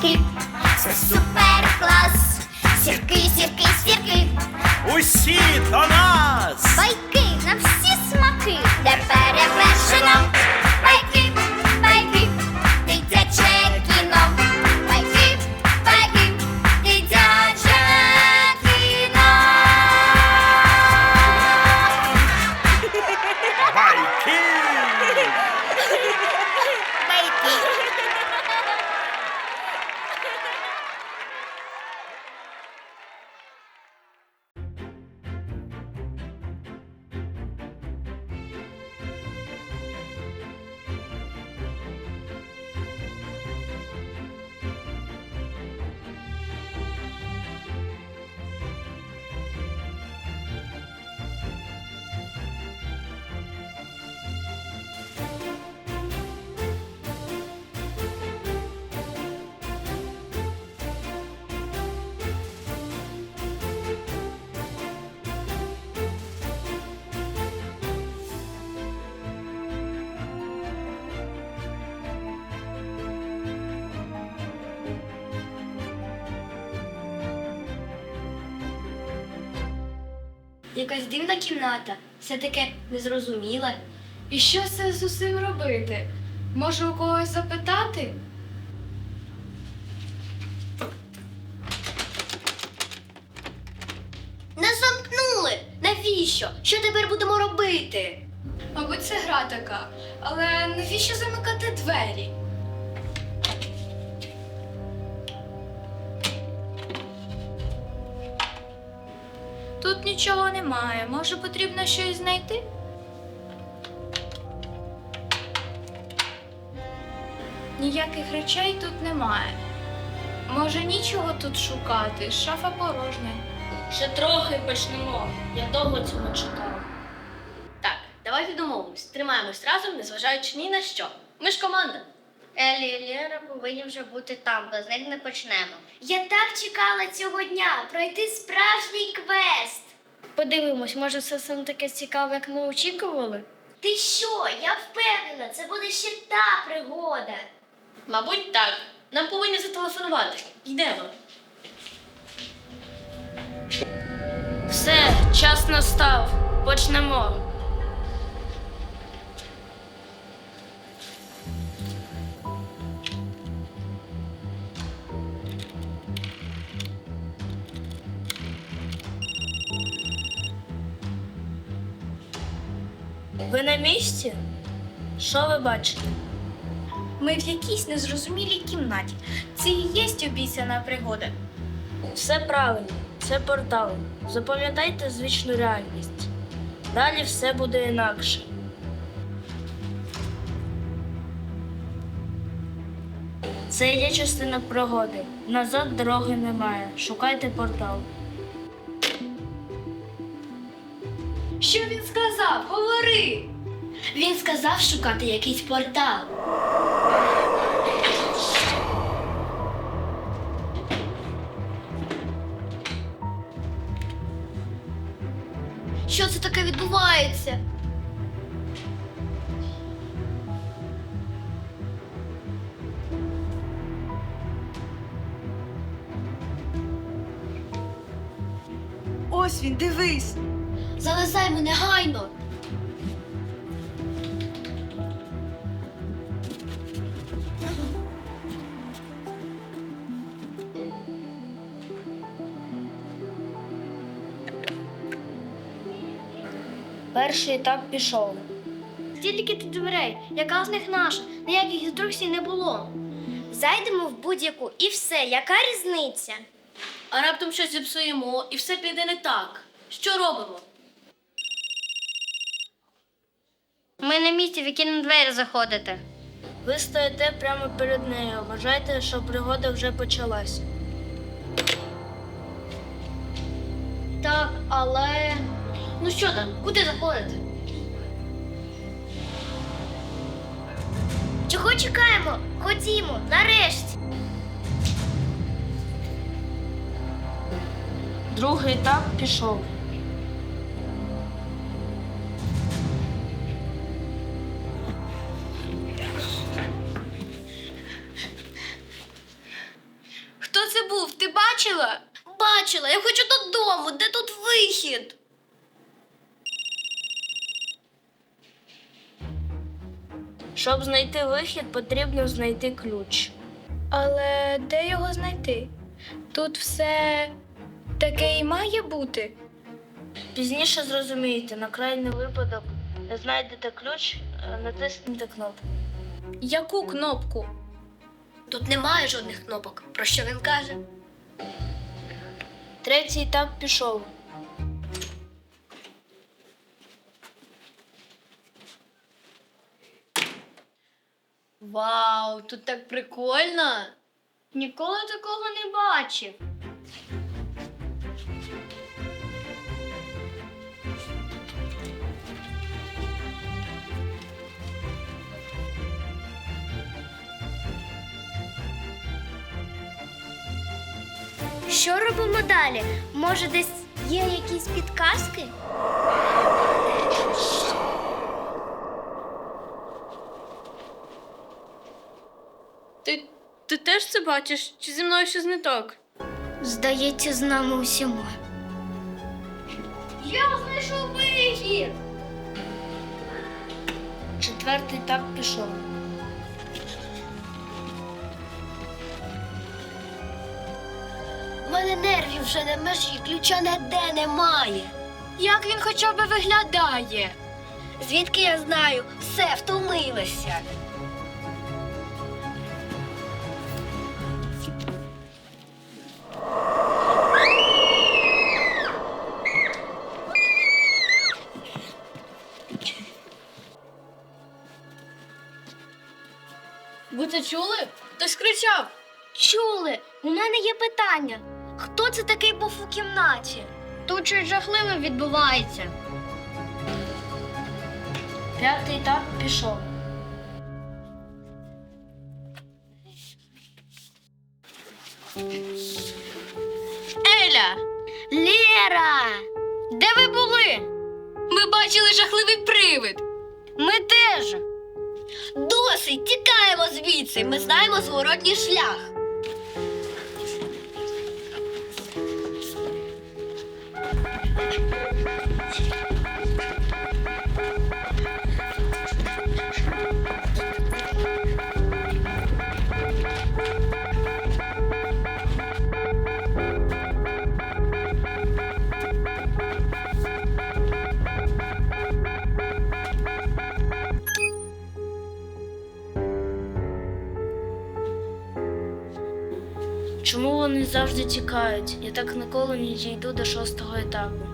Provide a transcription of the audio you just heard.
Check it. Sa super. Якась дивна кімната, все таке незрозуміле. І що це з усім робити? Може, у когось запитати? Нас замкнули! Навіщо? Що тепер будемо робити? Мабуть, це гра така. Але навіщо замикати двері? Тут нічого немає. Може, потрібно щось знайти? Ніяких речей тут немає. Може, нічого тут шукати, шафа порожня. Ще трохи і почнемо. Я довго цього чекав. Так, давайте домовимось. Тримаємось разом, незважаючи ні на що. Ми ж команда. Елі і Лєра повинні вже бути там, без них не почнемо. Я так чекала цього дня пройти справжній квест. Подивимось, може, все саме таке цікаве, як ми очікували? Ти що? Я впевнена, це буде ще та пригода. Мабуть, так. Нам повинні зателефонувати. Йдемо. Все, час настав. Почнемо. Ви на місці? Що ви бачите? Ми в якійсь незрозумілій кімнаті. Це і є обіцяна пригода. Все правильно, це портал. Запам'ятайте звичну реальність. Далі все буде інакше. Це є частина пригоди. Назад дороги немає. Шукайте портал. Що він сказав? Говори! Він сказав шукати якийсь портал. Що це таке відбувається? Ось він, дивись. Залазаймо негайно. Перший етап пішов. Тільки ти дверей, яка з них наша, ніяких інструкцій не було. Зайдемо в будь-яку і все, яка різниця? А раптом щось зіпсуємо і все піде не так. Що робимо? Ми на місці, в які на двері заходити. Ви стоїте прямо перед нею. Вважайте, що пригода вже почалась. Так, але. Ну що там, куди заходити? Чого чекаємо? Ходімо, нарешті. Другий етап пішов. Хто це був? Ти бачила? Бачила, я хочу додому. Де тут вихід? Щоб знайти вихід, потрібно знайти ключ. Але де його знайти? Тут все таке і має бути. Пізніше зрозумієте, на крайній випадок знайдете ключ, е, натиснете кнопку. Яку кнопку? Тут немає жодних кнопок. Про що він каже? Третій етап пішов. Вау, тут так прикольно. Ніколи такого не бачив. Що робимо далі? Може, десь є якісь підказки? Ти, ти теж це бачиш? Чи зі мною щось не так? Здається, з нами усіма. Я знайшов вихід! Четвертий етап пішов. У мене нервів вже на межі, ключа ніде немає. Як він хоча б виглядає? Звідки я знаю? Все, втомилася. Ви це чули? Хтось кричав. Чули, у мене є питання. Хто це такий був у кімнаті? Тут щось жахливе відбувається. П'ятий етап пішов. Еля! Лєра! Де ви були? Ми бачили жахливий привид. Ми теж. Досить, тікаємо звідси. Ми знаємо зворотній шлях. Чому вони завжди тікають? Я так ніколи не дійду до шостого етапу.